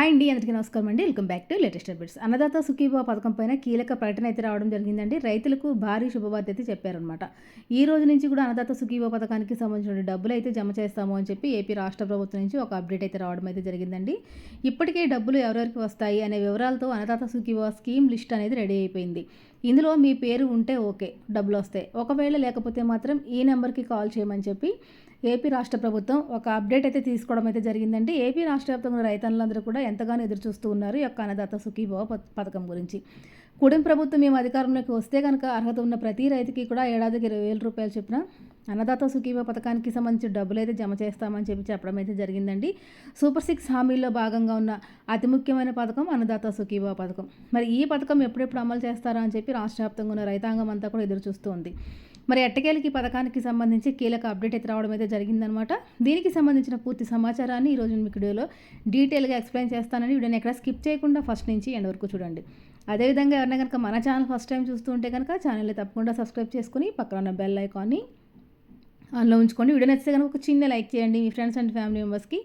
Hi అండి అందరికీ నమస్కారం అండి. Welcome back to latest updates. Annadata Sukhibhava పథకం పైన కీలక ప్రకటన అయితే రావడం జరిగిందండి. రైతులకు భారీ శుభవార్త అయితే చెప్పారనమాట ఈ రోజు నుంచి కూడా అన్నదాత సుఖీభావ పథకానికి సంబంధించిన డబ్బులు అయితే జమ చేస్తాము అని చెప్పి ఏపీ రాష్ట్ర ప్రభుత్వం నుంచి ఒక అప్డేట్ అయితే రావడం అయితే జరిగిందండి. ఇప్పటికే డబ్బులు ఎవరెవరికి వస్తాయి అనే వివరాలతో అన్నదాత సుఖీభావ స్కీమ్ లిస్ట్ అనేది రెడీ అయిపోయింది. ఇందులో మీ పేరు ఉంటే ఓకే డబ్బులు వస్తాయి. ఒకవేళ లేకపోతే మాత్రం ఈ నెంబర్కి కాల్ చేయమని చెప్పి ఏపీ రాష్ట్ర ప్రభుత్వం ఒక అప్డేట్ అయితే తీసుకోవడం అయితే జరిగిందండి. ఏపీ రాష్ట్ర వ్యాప్తంగా రైతన్నులందరూ కూడా ఎంతగానో ఎదురు చూస్తూ ఉన్నారు ఈ యొక్క అన్నదాత సుఖీభవ ప- పథకం గురించి. కూడెం ప్రభుత్వం మేము అధికారంలోకి వస్తే కనుక అర్హత ఉన్న ప్రతి రైతుకి కూడా ఏడాదికి ఇరవై వేల రూపాయలు చొప్పున అన్నదాత సుఖీభవ పథకానికి సంబంధించి డబ్బులు అయితే జమ చేస్తామని చెప్పి చెప్పడం అయితే జరిగిందండి. సూపర్ సిక్స్ హామీల్లో భాగంగా ఉన్న అతి ముఖ్యమైన పథకం అన్నదాత సుఖీభవ పథకం. మరి ఈ పథకం ఎప్పుడెప్పుడు అమలు చేస్తారా అని చెప్పి రాష్ట్ర వ్యాప్తంగా ఉన్న రైతాంగం అంతా కూడా ఎదురు చూస్తూ ఉంది. మరి అట్టకేలకి పథకానికి సంబంధించి కీలక అప్డేట్ అయితే రావడం అయితే జరిగిందనమాట. దీనికి సంబంధించిన పూర్తి సమాచారాన్ని ఈరోజు మీకు వీడియోలో డీటెయిల్గా ఎక్స్ప్లెయిన్ చేస్తానని వీడియోని ఎక్కడ స్కిప్ చేయకుండా ఫస్ట్ నుంచి ఎండ్ వరకు చూడండి. అదేవిధంగా ఎవరైనా కనుక మన ఛానల్ ఫస్ట్ టైం చూస్తూ ఉంటే కనుక ఛానల్ని తప్పకుండా సబ్స్క్రైబ్ చేసుకుని పక్కన ఉన్న బెల్ ఐకాన్ని ఆన్లో ఉంచుకోండి. వీడియో నచ్చితే కనుక ఒక చిన్న లైక్ చేయండి. మీ ఫ్రెండ్స్ అండ్ ఫ్యామిలీ మెంబర్స్కి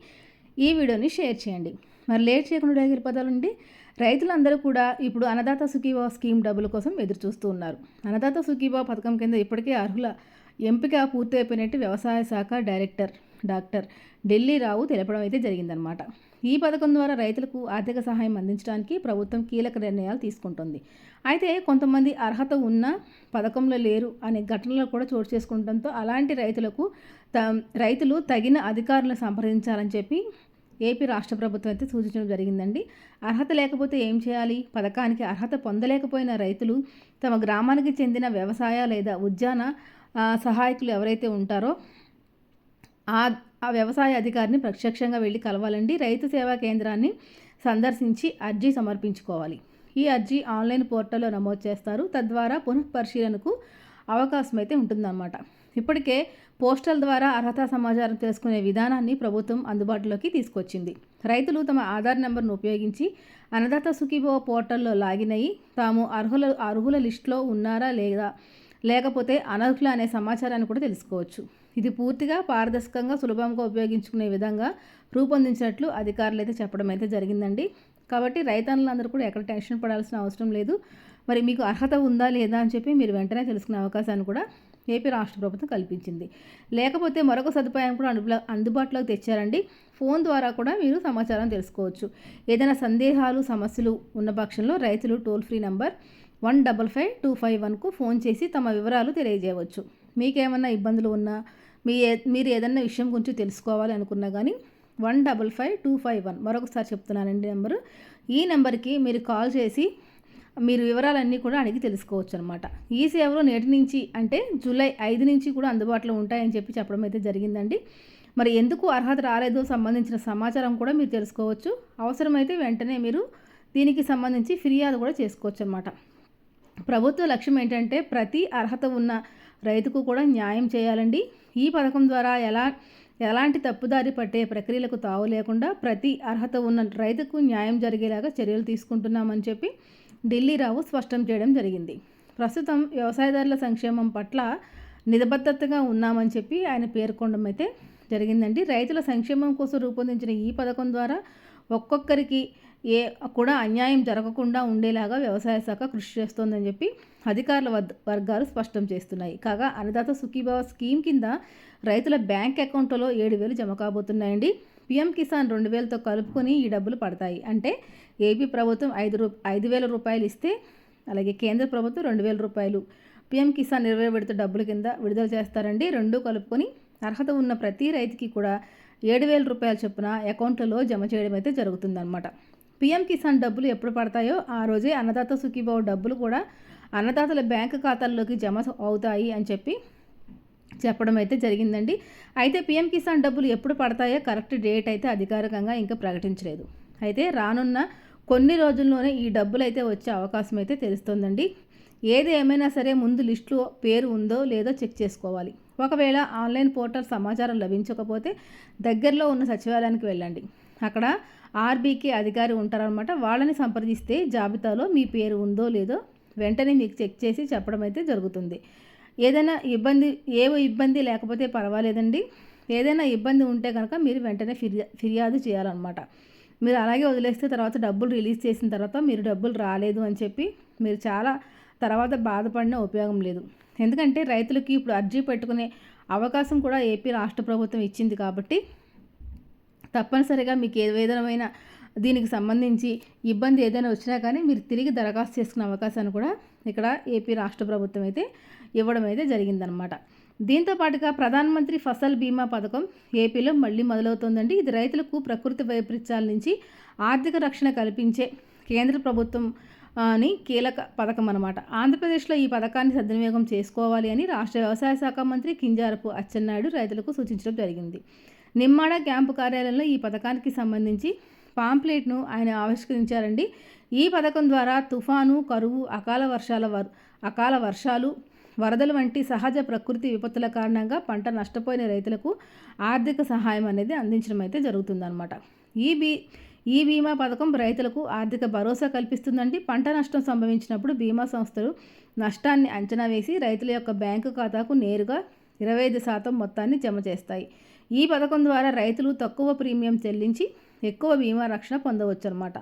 ఈ వీడియోని షేర్ చేయండి. మరి లేట్ చేయకుండా వెళ్ళిపోతాలండి రైతులందరూ కూడా ఇప్పుడు అన్నదాత సుఖీభావ స్కీమ్ డబ్బుల కోసం ఎదురు చూస్తూ ఉన్నారు. అన్నదాత సుఖీభావ పథకం కింద ఇప్పటికే అర్హుల ఎంపిక పూర్తయిపోయినట్టు వ్యవసాయ శాఖ డైరెక్టర్ డాక్టర్ ఢిల్లీ రావు తెలపడం అయితే జరిగిందనమాట ఈ పథకం ద్వారా రైతులకు ఆర్థిక సహాయం అందించడానికి ప్రభుత్వం కీలక నిర్ణయాలు తీసుకుంటుంది. అయితే కొంతమంది అర్హత ఉన్న పథకంలో లేరు అనే ఘటనలు కూడా చోటు చేసుకుంటడంతో అలాంటి రైతులకు త రైతులు తగిన అధికారులను సంప్రదించాలని చెప్పి ఏపీ రాష్ట్ర ప్రభుత్వం అయితే సూచించడం జరిగిందండి. అర్హత లేకపోతే ఏం చేయాలి? పథకానికి అర్హత పొందలేకపోయిన రైతులు తమ గ్రామానికి చెందిన వ్యవసాయ లేదా ఉద్యాన సహాయకులు ఎవరైతే ఉంటారో ఆ ఆ వ్యవసాయ అధికారిని ప్రత్యక్షంగా వెళ్ళి కలవాలండి. రైతు సేవా కేంద్రాన్ని సందర్శించి అర్జీ సమర్పించుకోవాలి. ఈ అర్జీ ఆన్లైన్ పోర్టల్లో నమోదు చేస్తారు. తద్వారా పునఃపరిశీలనకు అవకాశం అయితే ఉంటుందన్నమాట. ఇప్పటికే పోస్టల్ ద్వారా అర్హత సమాచారం తెలుసుకునే విధానాన్ని ప్రభుత్వం అందుబాటులోకి తీసుకొచ్చింది. రైతులు తమ ఆధార్ నెంబర్ను ఉపయోగించి అన్నదాత సుఖీభవ పోర్టల్లో లాగిన్ అయ్యి తాము అర్హుల అర్హుల లిస్టులో ఉన్నారా లేదా లేకపోతే అనర్హుల అనే సమాచారాన్ని కూడా తెలుసుకోవచ్చు. ఇది పూర్తిగా పారదర్శకంగా సులభంగా ఉపయోగించుకునే విధంగా రూపొందించినట్లు అధికారులు అయితే చెప్పడం అయితే జరిగిందండి. కాబట్టి రైతన్నులందరూ కూడా ఎక్కడ టెన్షన్ పడాల్సిన అవసరం లేదు. మరి మీకు అర్హత ఉందా లేదా అని చెప్పి మీరు వెంటనే తెలుసుకునే అవకాశాన్ని కూడా ఏపీ రాష్ట్ర ప్రభుత్వం కల్పించింది. లేకపోతే మరొక సదుపాయం కూడా అందుబా అందుబాటులోకి తెచ్చారండి. ఫోన్ ద్వారా కూడా మీరు సమాచారం తెలుసుకోవచ్చు. ఏదైనా సందేహాలు సమస్యలు ఉన్న పక్షంలో రైతులు toll free number one double five two five వన్కు phone చేసి తమ వివరాలు తెలియజేయవచ్చు. మీకేమన్నా ఇబ్బందులు ఉన్నా మీ మీరు ఏదన్నా విషయం గురించి తెలుసుకోవాలి అనుకున్నా కానీ one double five two five one మరొకసారి చెప్తున్నానండి నెంబరు. ఈ నెంబర్కి మీరు కాల్ చేసి మీరు వివరాలన్నీ కూడా అడిగి తెలుసుకోవచ్చు అనమాట ఈ సేవలు నేటి నుంచి అంటే జూలై ఐదు నుంచి కూడా అందుబాటులో ఉంటాయని చెప్పి చెప్పడం అయితే జరిగిందండి. మరి ఎందుకు అర్హత రాలేదో సంబంధించిన సమాచారం కూడా మీరు తెలుసుకోవచ్చు. అవసరమైతే వెంటనే మీరు దీనికి సంబంధించి ఫిర్యాదు కూడా చేసుకోవచ్చు అనమాట ప్రభుత్వ లక్ష్యం ఏంటంటే ప్రతి అర్హత ఉన్న రైతుకు కూడా న్యాయం చేయాలండి. ఈ పథకం ద్వారా ఎలా ఎలాంటి తప్పుదారి పట్టే ప్రక్రియలకు తావు లేకుండా ప్రతి అర్హత ఉన్న రైతుకు న్యాయం జరిగేలాగా చర్యలు తీసుకుంటున్నామని చెప్పి ఢిల్లీ రావు స్పష్టం చేయడం జరిగింది. ప్రస్తుతం వ్యవసాయదారుల సంక్షేమం పట్ల నిబద్ధతగా ఉన్నామని చెప్పి ఆయన పేర్కొనడం అయితే జరిగిందండి. రైతుల సంక్షేమం కోసం రూపొందించిన ఈ పథకం ద్వారా ఒక్కొక్కరికి ఏ కూడా అన్యాయం జరగకుండా ఉండేలాగా వ్యవసాయ శాఖ కృషి చేస్తోందని చెప్పి అధికారుల వర్గాలు స్పష్టం చేస్తున్నాయి. కాగా అన్నదాత సుఖీభావ స్కీమ్ కింద రైతుల బ్యాంక్ అకౌంట్లో ఏడు వేలు జమ కాబోతున్నాయండి. పిఎం కిసాన్ రెండు వేలతో కలుపుకొని ఈ డబ్బులు పడతాయి. అంటే ఏపీ ప్రభుత్వం ఐదు రూ ఐదు వేల రూపాయలు ఇస్తే అలాగే కేంద్ర ప్రభుత్వం రెండు వేల రూపాయలు. పిఎం కిసాన్ ఇరవై విడత డబ్బుల కింద విడుదల చేస్తారండి. రెండు కలుపుకొని అర్హత ఉన్న ప్రతి రైతుకి కూడా ఏడు వేల రూపాయల చొప్పున అకౌంట్లలో జమ చేయడం అయితే జరుగుతుందన్నమాట. పిఎం కిసాన్ డబ్బులు ఎప్పుడు పడతాయో ఆ రోజే అన్నదాత సుఖీభావ డబ్బులు కూడా అన్నదాతల బ్యాంకు ఖాతాల్లోకి జమ అవుతాయి అని చెప్పి చెప్పడం అయితే జరిగిందండి. అయితే పీఎం కిసాన్ డబ్బులు ఎప్పుడు పడతాయో కరెక్ట్ డేట్ అయితే అధికారికంగా ఇంకా ప్రకటించలేదు. అయితే రానున్న కొన్ని రోజుల్లోనే ఈ డబ్బులు అయితే వచ్చే అవకాశం అయితే తెలుస్తోందండి. ఏది ఏమైనా సరే ముందు లిస్టులో పేరు ఉందో లేదో చెక్ చేసుకోవాలి. ఒకవేళ ఆన్లైన్ పోర్టల్ సమాచారం లభించకపోతే దగ్గరలో ఉన్న సచివాలయానికి వెళ్ళండి. అక్కడ ఆర్బీకే అధికారి ఉంటారనమాట వాళ్ళని సంప్రదిస్తే జాబితాలో మీ పేరు ఉందో లేదో వెంటనే మీకు చెక్ చేసి చెప్పడం అయితే జరుగుతుంది. ఏదైనా ఇబ్బంది ఏ ఇబ్బంది లేకపోతే పర్వాలేదండి. ఏదైనా ఇబ్బంది ఉంటే కనుక మీరు వెంటనే ఫిర్యా ఫిర్యాదు చేయాలన్నమాట. మీరు అలాగే వదిలేస్తే తర్వాత డబ్బులు రిలీజ్ చేసిన తర్వాత మీరు డబ్బులు రాలేదు అని చెప్పి మీరు చాలా తర్వాత బాధపడిన ఉపయోగం లేదు. ఎందుకంటే రైతులకి ఇప్పుడు అర్జీ పెట్టుకునే అవకాశం కూడా ఏపీ రాష్ట్ర ప్రభుత్వం ఇచ్చింది కాబట్టి తప్పనిసరిగా మీకు ఏ విధమైన దీనికి సంబంధించి ఇబ్బంది ఏదైనా వచ్చినా కానీ మీరు తిరిగి దరఖాస్తు చేసుకునే అవకాశాన్ని కూడా ఇక్కడ ఏపీ రాష్ట్ర ప్రభుత్వం అయితే ఇవ్వడం అయితే జరిగిందనమాట దీంతో పాటుగా ప్రధానమంత్రి ఫసల్ బీమా పథకం ఏపీలో మళ్ళీ మొదలవుతోందండి. ఇది రైతులకు ప్రకృతి వైపరీత్యాల నుంచి ఆర్థిక రక్షణ కల్పించే కేంద్ర ప్రభుత్వం అని కీలక పథకం అనమాట ఆంధ్రప్రదేశ్లో ఈ పథకాన్ని సద్వినియోగం చేసుకోవాలి అని రాష్ట్ర వ్యవసాయ శాఖ మంత్రి కింజారపు అచ్చెన్నాయుడు రైతులకు సూచించడం జరిగింది. నిమ్మాడ క్యాంపు కార్యాలయంలో ఈ పథకానికి సంబంధించి పాంప్లెట్ను ఆయన ఆవిష్కరించారండి. ఈ పథకం ద్వారా తుఫాను కరువు అకాల వర్షాల వర్ అకాల వర్షాలు వరదలు వంటి సహజ ప్రకృతి విపత్తుల కారణంగా పంట నష్టపోయిన రైతులకు ఆర్థిక సహాయం అనేది అందించడం అయితే జరుగుతుందన్నమాట. ఈ బీ ఈ బీమా పథకం రైతులకు ఆర్థిక భరోసా కల్పిస్తుందండి. పంట నష్టం సంభవించినప్పుడు బీమా సంస్థలు నష్టాన్ని అంచనా వేసి రైతుల యొక్క బ్యాంకు ఖాతాకు నేరుగా ఇరవై ఐదు శాతం మొత్తాన్ని జమ చేస్తాయి. ఈ పథకం ద్వారా రైతులు తక్కువ ప్రీమియం చెల్లించి ఎక్కువ బీమా రక్షణ పొందవచ్చు అనమాట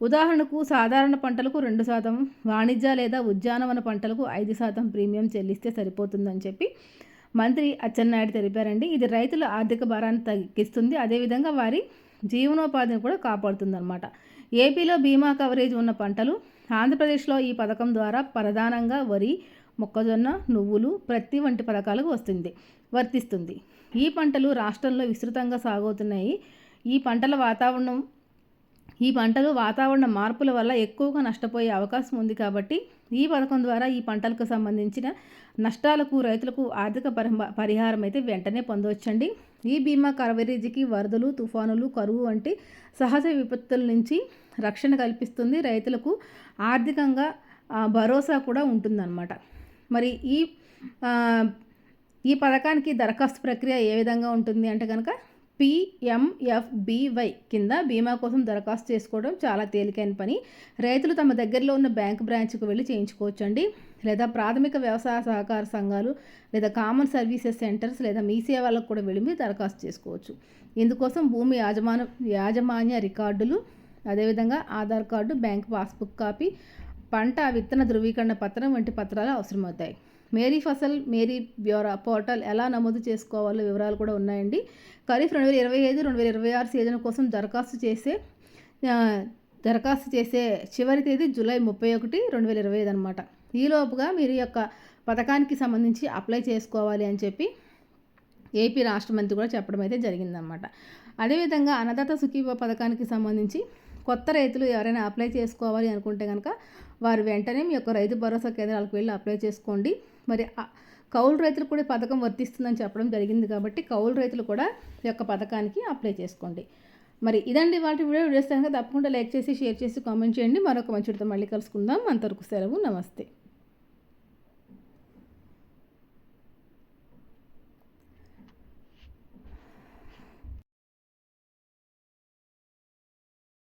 ఉదాహరణకు సాధారణ పంటలకు రెండు శాతం వాణిజ్య లేదా ఉద్యానవన పంటలకు ఐదు శాతం ప్రీమియం చెల్లిస్తే సరిపోతుందని చెప్పి మంత్రి అచ్చెన్నాయుడు తెలిపారండి. ఇది రైతుల ఆర్థిక భారాన్ని తగ్గిస్తుంది. అదేవిధంగా వారి జీవనోపాధిని కూడా కాపాడుతుందన్నమాట. ఏపీలో బీమా కవరేజ్ ఉన్న పంటలు ఆంధ్రప్రదేశ్లో ఈ పథకం ద్వారా ప్రధానంగా వరి మొక్కజొన్న నువ్వులు ప్రతి వంటి పథకాలకు వస్తుంది వర్తిస్తుంది. ఈ పంటలు రాష్ట్రంలో విస్తృతంగా సాగవుతున్నాయి ఈ పంటల వాతావరణం ఈ పంటలు వాతావరణ మార్పుల వల్ల ఎక్కువగా నష్టపోయే అవకాశం ఉంది కాబట్టి ఈ పథకం ద్వారా ఈ పంటలకు సంబంధించిన నష్టాలకు రైతులకు ఆర్థిక పరిహారం అయితే వెంటనే పొందవచ్చండి. ఈ బీమా కవరేజీకి వరదలు తుఫానులు కరువు వంటి సహజ విపత్తుల నుంచి రక్షణ కల్పిస్తుంది. రైతులకు ఆర్థికంగా భరోసా కూడా ఉంటుందన్నమాట. మరి ఈ ఈ పథకానికి దరఖాస్తు ప్రక్రియ ఏ విధంగా ఉంటుంది అంటే కనుక పిఎంఎఫ్బివై కింద బీమా కోసం దరఖాస్తు చేసుకోవడం చాలా తేలికైన పని. రైతులు తమ దగ్గరలో ఉన్న బ్యాంక్ బ్రాంచ్కు వెళ్ళి చేయించుకోవచ్చండి. లేదా ప్రాథమిక వ్యవసాయ సహకార సంఘాలు లేదా కామన్ సర్వీసెస్ సెంటర్స్ లేదా మీ సేవలకు కూడా వెళ్ళి దరఖాస్తు చేసుకోవచ్చు. ఇందుకోసం భూమి యాజమాన యాజమాన్య రికార్డులు అదేవిధంగా Aadhaar card bank passbook copy పంట విత్తన ధృవీకరణ పత్రం వంటి పత్రాలు అవసరమవుతాయి. మేరీ ఫసల్ మేరీ బ్యూరా పోర్టల్ ఎలా నమోదు చేసుకోవాలో వివరాలు కూడా ఉన్నాయండి. ఖరీఫ్ రెండు వేల ఇరవై ఐదు రెండు వేల ఇరవై ఆరు సీజన్ కోసం దరఖాస్తు చేసే దరఖాస్తు చేసే చివరి తేదీ జూలై ముప్పై ఒకటి రెండు వేల ఇరవై ఐదు అనమాట ఈలోపుగా మీరు యొక్క పథకానికి సంబంధించి అప్లై చేసుకోవాలి అని చెప్పి ఏపీ రాష్ట్ర మంత్రి కూడా చెప్పడం అయితే జరిగిందనమాట అదేవిధంగా అన్నదాత సుఖీభ పథకానికి సంబంధించి కొత్త రైతులు ఎవరైనా అప్లై చేసుకోవాలి అనుకుంటే కనుక వారు వెంటనే మీ యొక్క రైతు భరోసా కేంద్రాలకు వెళ్ళి అప్లై చేసుకోండి. మరి కౌలు రైతులు కూడా పథకం వర్తిస్తుందని చెప్పడం జరిగింది కాబట్టి కౌలు రైతులు కూడా ఈ యొక్క పథకానికి అప్లై చేసుకోండి. మరి ఇదండి వాటి వీడియో. వీడియోస్ తప్పకుండా లైక్ చేసి షేర్ చేసి కామెంట్ చేయండి. మరొక మంచితో మళ్ళీ కలుసుకుందాం. అంతవరకు సెలవు. నమస్తే.